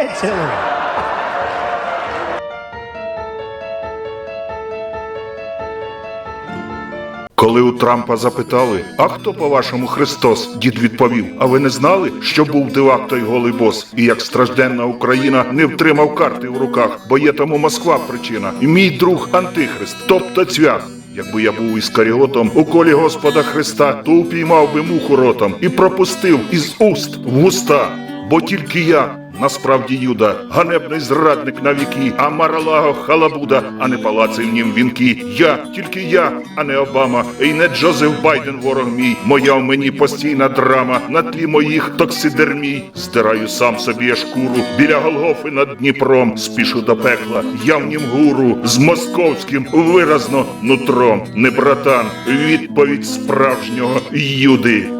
Бачили? Коли у Трампа запитали, а хто по-вашому Христос, дід відповів: А ви не знали, що був дивак той голий бос? І як стражденна Україна не втримав карти в руках, бо є тому Москва причина. І мій друг Антихрист, тобто цвях. Якби я був іскаріотом у колі Господа Христа, то упіймав би муху ротом і пропустив із уст в вуста, бо тільки я. Насправді Юда, ганебний зрадник на віки, а Маралаго халабуда, а не палаци в нім вінки. Я, тільки я, а не Обама, і не Джозеф Байден, ворог мій. Моя в мені постійна драма на тлі моїх токсидермій. Здираю сам собі шкуру біля Голгофи над Дніпром. Спішу до пекла, я в нім гуру з московським виразно нутром. Не братан, відповідь справжнього юди.